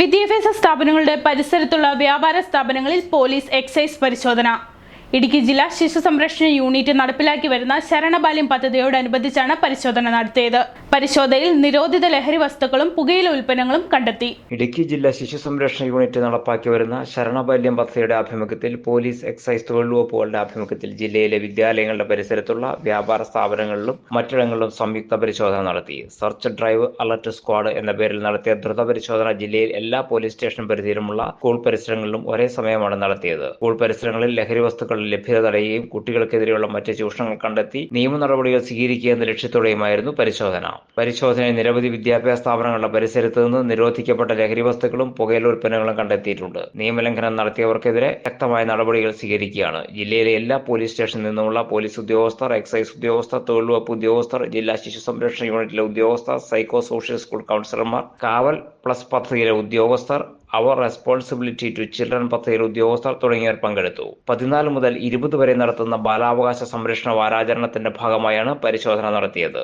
വിദ്യാഭ്യാസ സ്ഥാപനങ്ങളുടെ പരിസരത്തുള്ള വ്യാപാര സ്ഥാപനങ്ങളിൽ പോലീസ് എക്സൈസ് പരിശോധന. ഇടുക്കി ജില്ലാ ശിശു സംരക്ഷണ യൂണിറ്റ് നടപ്പിലാക്കി വരുന്ന ശരണബാല്യം പദ്ധതിയോടനുബന്ധിച്ചാണ് പരിശോധന നടത്തിയത്. പരിശോധനയിൽ നിരോധിത ലഹരി വസ്തുക്കളും പുകയില ഉൽപ്പന്നങ്ങളും കണ്ടെത്തി. ഇടുക്കി ജില്ലാ ശിശു സംരക്ഷണ യൂണിറ്റ് നടപ്പാക്കി വരുന്ന ശരണബല്യം പദ്ധതിയുടെ ആഭിമുഖ്യത്തിൽ പോലീസ് എക്സൈസ് തൊഴിൽ വകുപ്പുകളുടെ ആഭിമുഖ്യത്തിൽ ജില്ലയിലെ വിദ്യാലയങ്ങളുടെ പരിസരത്തുള്ള വ്യാപാര സ്ഥാപനങ്ങളിലും മറ്റിടങ്ങളിലും സംയുക്ത പരിശോധന നടത്തി. സെർച്ച് ഡ്രൈവ് അലർട്ട് സ്ക്വാഡ് എന്ന പേരിൽ നടത്തിയ ദ്രുത പരിശോധന ജില്ലയിൽ എല്ലാ പോലീസ് സ്റ്റേഷൻ പരിധിയിലുമുള്ള സ്കൂൾ പരിസരങ്ങളിലും ഒരേ സമയമാണ് നടത്തിയത്. സ്കൂൾ പരിസരങ്ങളിൽ ലഹരി വസ്തുക്കളുടെ ലഭ്യത തടയുകയും കുട്ടികൾക്കെതിരെയുള്ള മറ്റ് ചൂഷണങ്ങൾ കണ്ടെത്തി നിയമ നടപടികൾ സ്വീകരിക്കുക എന്ന ലക്ഷ്യത്തോടെയുമായിരുന്നു പരിശോധന. പരിശോധനയിൽ നിരവധി വിദ്യാഭ്യാസ സ്ഥാപനങ്ങളുടെ പരിസരത്ത് നിന്ന് നിരോധിക്കപ്പെട്ട ലഹരി വസ്തുക്കളും പുകയില ഉൽപ്പന്നങ്ങളും കണ്ടെത്തിയിട്ടുണ്ട്. നിയമലംഘനം നടത്തിയവർക്കെതിരെ ശക്തമായ നടപടികൾ സ്വീകരിക്കുകയാണ്. ജില്ലയിലെ എല്ലാ പോലീസ് സ്റ്റേഷനിൽ നിന്നുമുള്ള പോലീസ് ഉദ്യോഗസ്ഥർ എക്സൈസ് ഉദ്യോഗസ്ഥർ തൊഴിൽ വകുപ്പ് ഉദ്യോഗസ്ഥർ ജില്ലാ ശിശു സംരക്ഷണ യൂണിറ്റിലെ ഉദ്യോഗസ്ഥർ സൈക്കോ സോഷ്യൽ സ്കൂൾ കൗൺസിലർമാർ കാവൽ പ്ലസ് പദ്ധതിയിലെ ഉദ്യോഗസ്ഥർ അവർ റെസ്പോൺസിബിലിറ്റി ടു ചിൽഡ്രൻ പദ്ധതിയിലെ ഉദ്യോഗസ്ഥർ തുടങ്ങിയവർ പങ്കെടുത്തു. പതിനാല് മുതൽ ഇരുപത് വരെ നടത്തുന്ന ബാലാവകാശ സംരക്ഷണ വാരാചരണത്തിന്റെ ഭാഗമായാണ് പരിശോധന നടത്തിയത്.